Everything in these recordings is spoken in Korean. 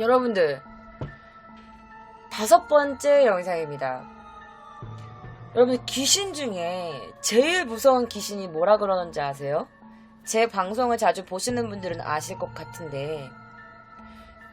여러분들 다섯 번째 영상입니다. 여러분 귀신 중에 제일 무서운 귀신이 뭐라 그러는지 아세요? 제 방송을 자주 보시는 분들은 아실 것 같은데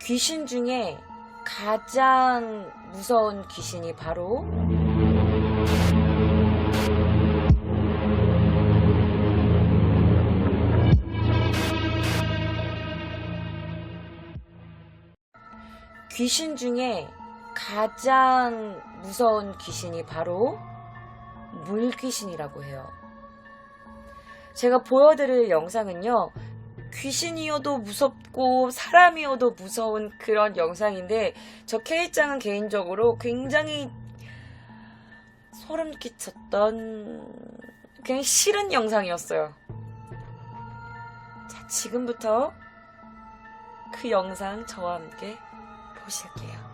귀신 중에 가장 무서운 귀신이 바로 귀신 중에 가장 무서운 귀신이 바로 물귀신이라고 해요. 제가 보여드릴 영상은요, 귀신이어도 무섭고 사람이어도 무서운 그런 영상인데, 저 K짱은 개인적으로 굉장히 소름 끼쳤던, 그냥 싫은 영상이었어요. 자, 지금부터 그 영상 저와 함께 보실게요.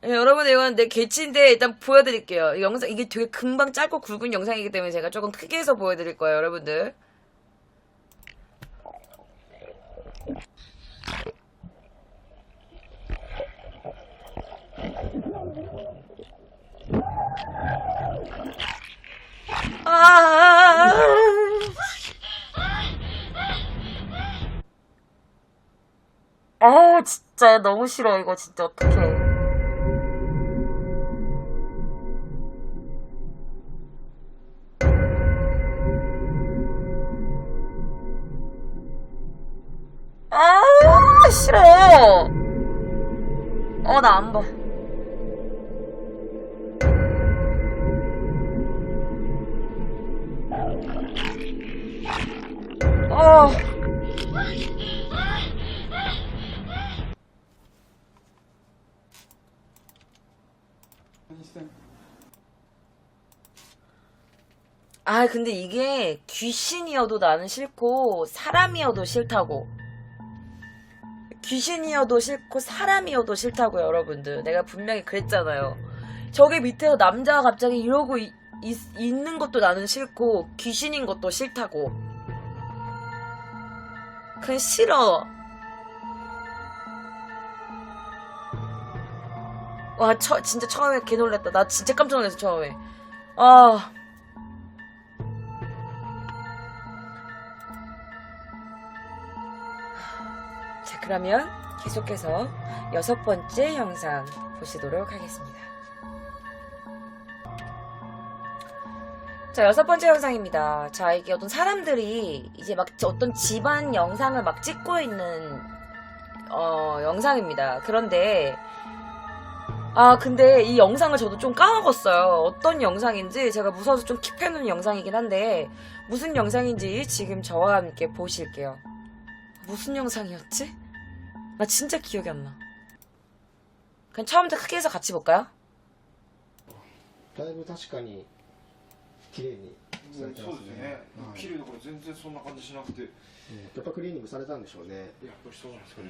네, 여러분 이건 내 개치인데 일단 보여드릴게요. 이 영상 이게 되게 금방 짧고 굵은 영상이기 때문에 제가 조금 크게 해서 보여드릴 거예요, 여러분들. 아. 아, 진짜 너무 싫어 이거 진짜 어떡해. 아, 싫어. 어, 나 안 봐. 어. 아, 근데 이게 귀신이어도 나는 싫고, 사람이어도 싫다고. 귀신이어도 싫고, 사람이어도 싫다고, 여러분들. 내가 분명히 그랬잖아요. 저기 밑에서 남자가 갑자기 이러고 이- 있- 있는 것도 나는 싫고, 귀신인 것도 싫다고. 그냥 싫어. 와, 처, 진짜 처음에 개 놀랐다. 나 진짜 깜짝 놀랐어, 처음에. 아. 자, 그러면 계속해서 여섯 번째 영상 보시도록 하겠습니다. 자, 여섯 번째 영상입니다. 자, 이게 어떤 사람들이 이제 막 어떤 집안 영상을 막 찍고 있는, 어, 영상입니다. 그런데, 아, 근데 이 영상을 저도 좀 까먹었어요. 어떤 영상인지 제가 무서워서 좀 킵해놓은 영상이긴 한데, 무슨 영상인지 지금 저와 함께 보실게요. 무슨 영상이었지? 나 진짜 기억이 안 나. 그냥 처음부터 크게 해서 같이 볼까요? だいぶ確かに綺麗にされてそうますねですね、はい綺麗だから全然そんな感じしなくて、うんやっぱクリーニングされたんでしょうねやっぱりそうなんですかね。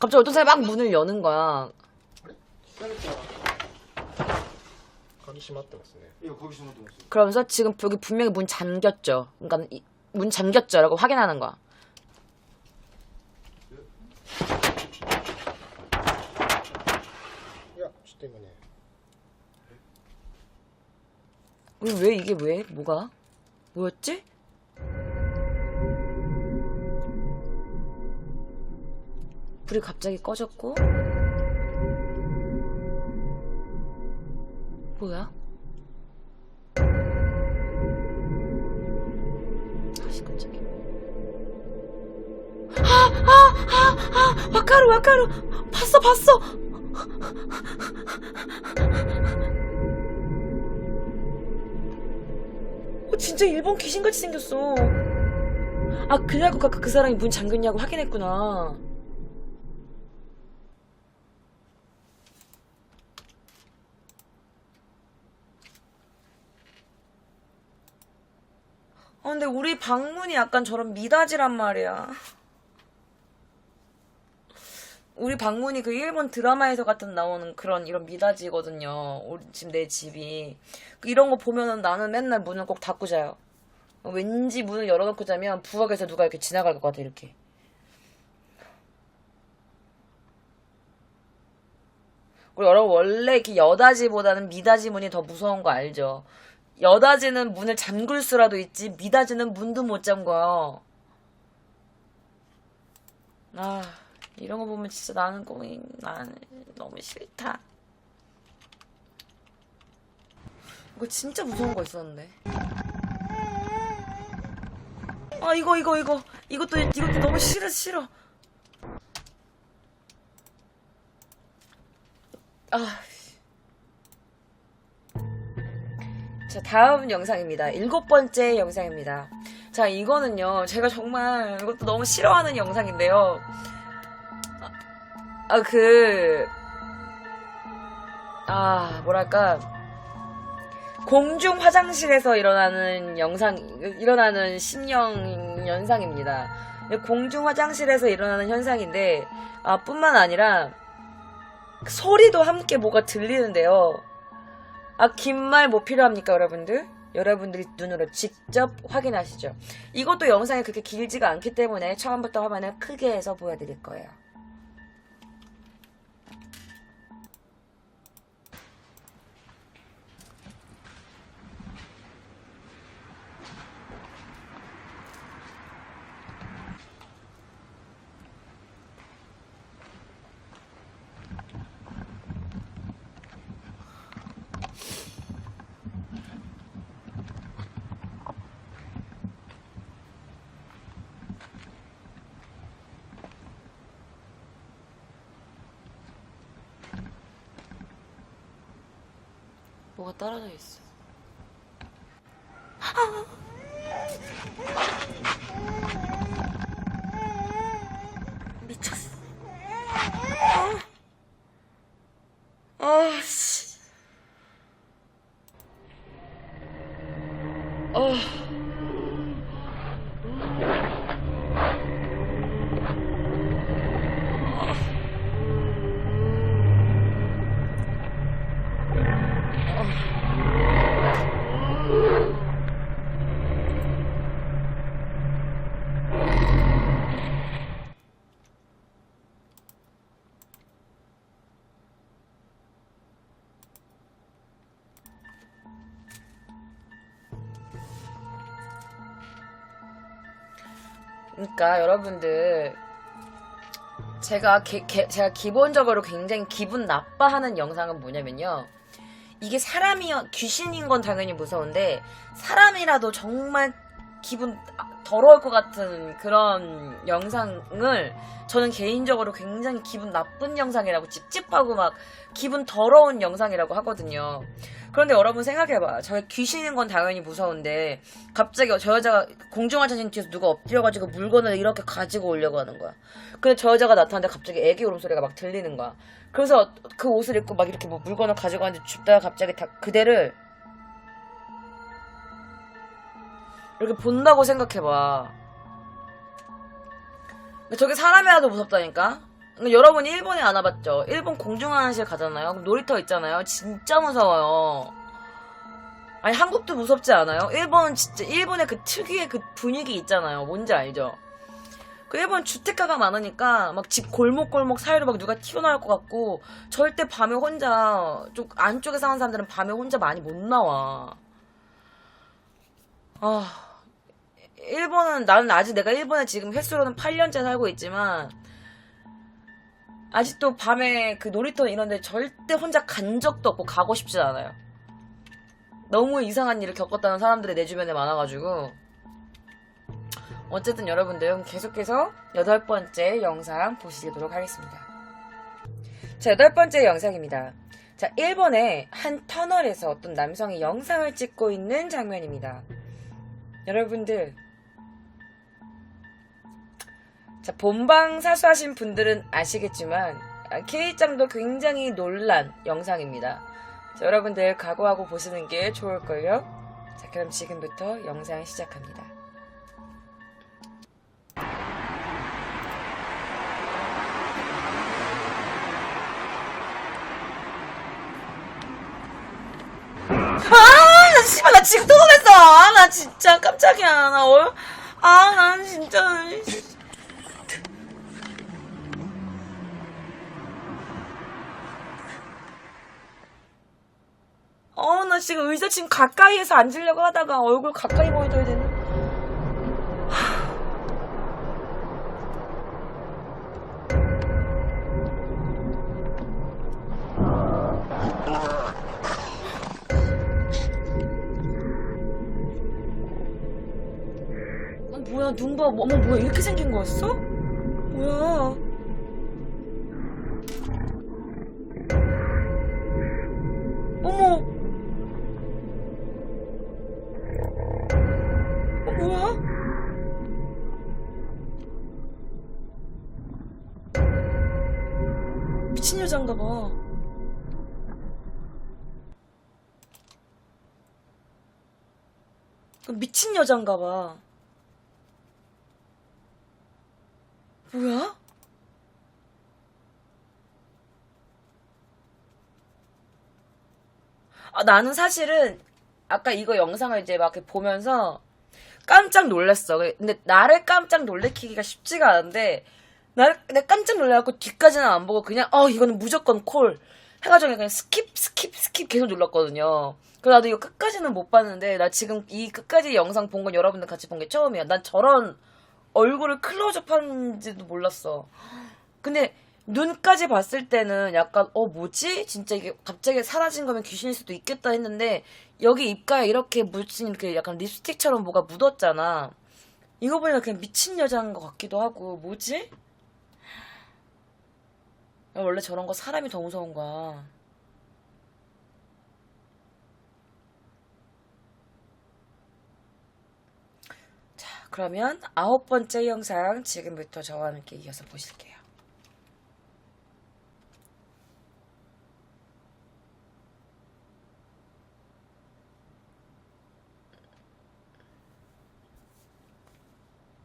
갑자기 어떤 사람이 막 문을 여는 거야. 何か鍵閉まってますねいや、鍵閉まってますよ。 그러면서 지금 여기 분명히 문 잠겼죠. 그러니까 이- 문 잠겼죠라고 확인하는 거야. 어, いやちょっと今ね 왜, 왜 이게 왜? 뭐가? 뭐였지? 불이 갑자기 꺼졌고 뭐야? 다시 깜짝이야. 아, 아, 아, 아, 와카루, 와카루. 봤어, 봤어. 어, 진짜 일본 귀신같이 생겼어. 아, 그래갖고 아까 그 사람이 문 잠겼냐고 확인했구나. 우리 방문이 약간 저런 미닫이란 말이야. 우리 방문이 그 일본 드라마에서 같은 나오는 그런 이런 미닫이거든요. 우리 지금 내 집이. 그 이런 거 보면은 나는 맨날 문을 꼭 닫고 자요. 왠지 문을 열어놓고 자면 부엌에서 누가 이렇게 지나갈 것 같아, 이렇게. 우리 여러분, 원래 이렇게 여다지보다는 미닫이 문이 더 무서운 거 알죠? 여다지는 문을 잠글 수라도 있지, 미닫이는 문도 못 잠궈요. 아, 이런 거 보면 진짜 나는 꿈이, 나는 너무 싫다. 이거 진짜 무서운 거 있었는데. 아 이거 이거 이거 이것도 이것도 너무 싫어 싫어. 아. 자 다음 영상입니다. 일곱 번째 영상입니다. 자 이거는요 제가 정말 이것도 너무 싫어하는 영상인데요. 아 그. 아 뭐랄까 공중 화장실에서 일어나는 영상, 일어나는 심령 현상입니다. 공중 화장실에서 일어나는 현상인데, 아, 뿐만 아니라, 소리도 함께 뭐가 들리는데요. 아, 긴 말 뭐 필요합니까, 여러분들? 여러분들이 눈으로 직접 확인하시죠. 이것도 영상이 그렇게 길지가 않기 때문에 처음부터 화면을 크게 해서 보여드릴 거예요. 뭐가 떨어져 있어. 미쳤어. 그러니까 여러분들 제가 게- 게- 제가 기본적으로 굉장히 기분 나빠하는 영상은 뭐냐면요. 이게 사람이 귀신인 건 당연히 무서운데 사람이라도 정말 기분 더러울 것 같은 그런 영상을 저는 개인적으로 굉장히 기분 나쁜 영상이라고 찝찝하고 막 기분 더러운 영상이라고 하거든요. 그런데 여러분 생각해봐. 저 귀신인 건 당연히 무서운데 갑자기 저 여자가 공중화장실 뒤에서 누가 엎드려가지고 물건을 이렇게 가지고 오려고 하는 거야. 근데 저 여자가 나타났는데 갑자기 애기 울음소리가 막 들리는 거야. 그래서 그 옷을 입고 막 이렇게 뭐 물건을 가지고 왔는데 줍다가 갑자기 다 그대를 이렇게 본다고 생각해봐. 저게 사람이라도 무섭다니까? 근데 여러분 일본에 안 와봤죠? 일본 공중화장실 가잖아요? 놀이터 있잖아요? 진짜 무서워요. 아니 한국도 무섭지 않아요? 일본은 진짜 일본의 그 특유의 그 분위기 있잖아요. 뭔지 알죠? 그 일본 주택가가 많으니까 막 집 골목골목 사이로 막 누가 튀어나올 것 같고 절대 밤에 혼자 좀 안쪽에 사는 사람들은 밤에 혼자 많이 못 나와. 아 일본은 나는 아직 내가 일본에 지금 횟수로는 8년째 살고 있지만 아직도 밤에 그 놀이터 이런데 절대 혼자 간 적도 없고 가고 싶지 않아요. 너무 이상한 일을 겪었다는 사람들이 내 주변에 많아가지고 어쨌든 여러분들 계속해서 여덟 번째 영상 보시도록 하겠습니다. 자, 여덟 번째 영상입니다. 자, 일본의 한 터널에서 어떤 남성이 영상을 찍고 있는 장면입니다. 여러분들, 자, 본방 사수하신 분들은 아시겠지만 아, K짱도 굉장히 놀란 영상입니다. 자, 여러분들 각오하고 보시는 게 좋을걸요? 자, 그럼 지금부터 영상 시작합니다. 아, 나 씨발 나 지금 또 놀랬어. 아, 나 진짜 깜짝이야. 나 어, 아, 난 진짜. 어, 나 지금 의자 지금 가까이에서 앉으려고 하다가 얼굴 가까이 보여줘야 되네. 어, 뭐야, 눈 봐. 어머, 뭐야, 이렇게 생긴 거였어? 뭐야. 여잔가 봐. 미친 여잔가 봐. 뭐야? 아, 나는 사실은 아까 이거 영상을 이제 막 이렇게 보면서 깜짝 놀랐어. 근데 나를 깜짝 놀래키기가 쉽지가 않은데 나를 내가 깜짝 놀래갖고 뒤까지는 안 보고 그냥 어 이거는 무조건 콜 해가지고 그냥 스킵 스킵 스킵 계속 눌렀거든요. 그래서 나도 이거 끝까지는 못 봤는데 나 지금 이 끝까지 영상 본 건 여러분들 같이 본 게 처음이야. 난 저런 얼굴을 클로즈업 하는지도 몰랐어. 근데 눈까지 봤을 때는 약간 어 뭐지? 진짜 이게 갑자기 사라진 거면 귀신일 수도 있겠다 했는데 여기 입가에 이렇게 묻힌 이렇게 약간 립스틱처럼 뭐가 묻었잖아. 이거 보니까 그냥 미친 여자인 것 같기도 하고 뭐지? 야, 원래 저런 거 사람이 더 무서운 거야. 자, 그러면 아홉 번째 영상 지금부터 저와 함께 이어서 보실게요.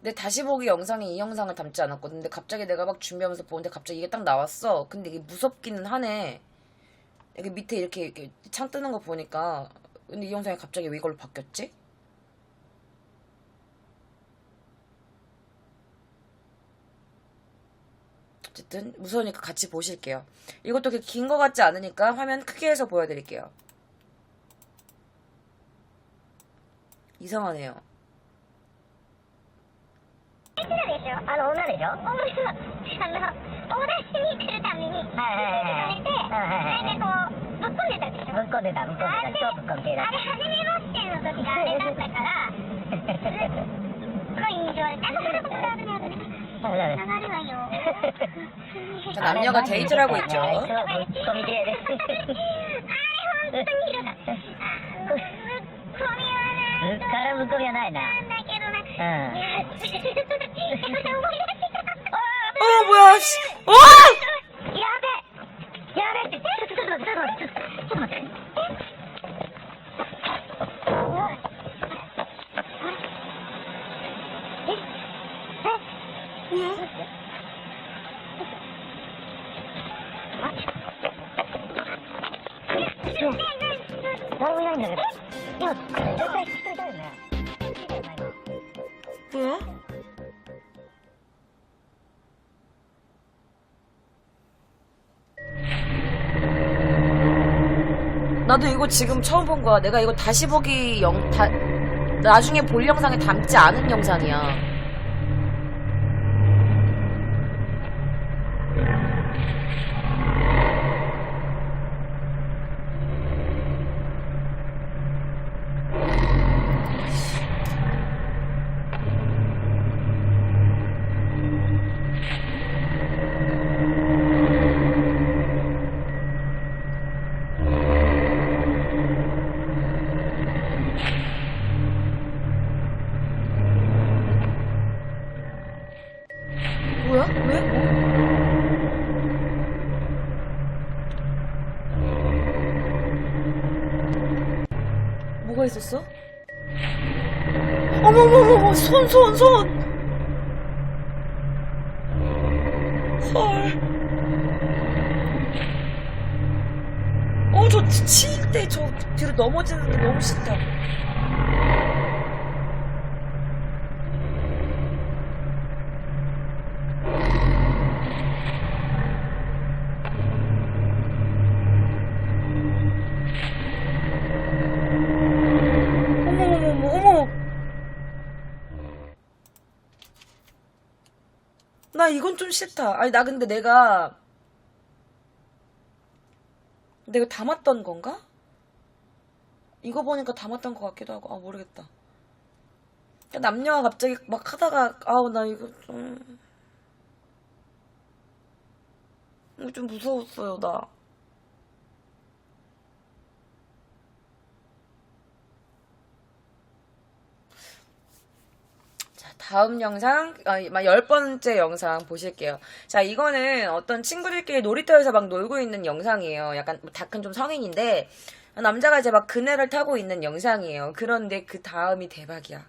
근데 다시 보기 영상이 이 영상을 담지 않았거든. 근데 갑자기 내가 막 준비하면서 보는데 갑자기 이게 딱 나왔어. 근데 이게 무섭기는 하네. 여기 밑에 이렇게, 이렇게 창 뜨는 거 보니까. 근데 이 영상이 갑자기 왜 이걸로 바뀌었지? 어쨌든 무서우니까 같이 보실게요. 이것도 그렇게 긴거 같지 않으니까 화면 크게 해서 보여드릴게요. 이상하네요. でしょあの女でしょ女があのお出しに来るためにはいはいはいでこうぶっ込んでたでしょぶっ込んでたぶっ込んでた超ぶっ込んでたあれ初めましての時があれだったからすっごい印象あのあるある流れはよ 자, 남녀가 데이트를 하고 있죠. ぶっ込み系ですあれ本当にひどかったあのぶっ込みはなからぶっ込 어, 뭐야, 씨. 어! 뭐야? 나도 이거 지금 처음 본 거야. 내가 이거 다시 보기 영, 다, 나중에 볼 영상에 담지 않은 영상이야. 손손 손. 헐. 어, 저 치일 때 저 뒤로 넘어지는 게 너무 싫다. 어머머머머, 어머. 나 이건 좀 싫다. 아니, 나 근데 내가, 내가 담았던 건가? 이거 보니까 담았던 것 같기도 하고, 아, 모르겠다. 남녀가 갑자기 막 하다가, 아우, 나 이거 좀, 이거 좀 무서웠어요, 나. 다음 영상, 아, 열 번째 영상 보실게요. 자, 이거는 어떤 친구들끼리 놀이터에서 막 놀고 있는 영상이에요. 약간 다큰 좀 성인인데, 남자가 이제 막 그네를 타고 있는 영상이에요. 그런데 그 다음이 대박이야.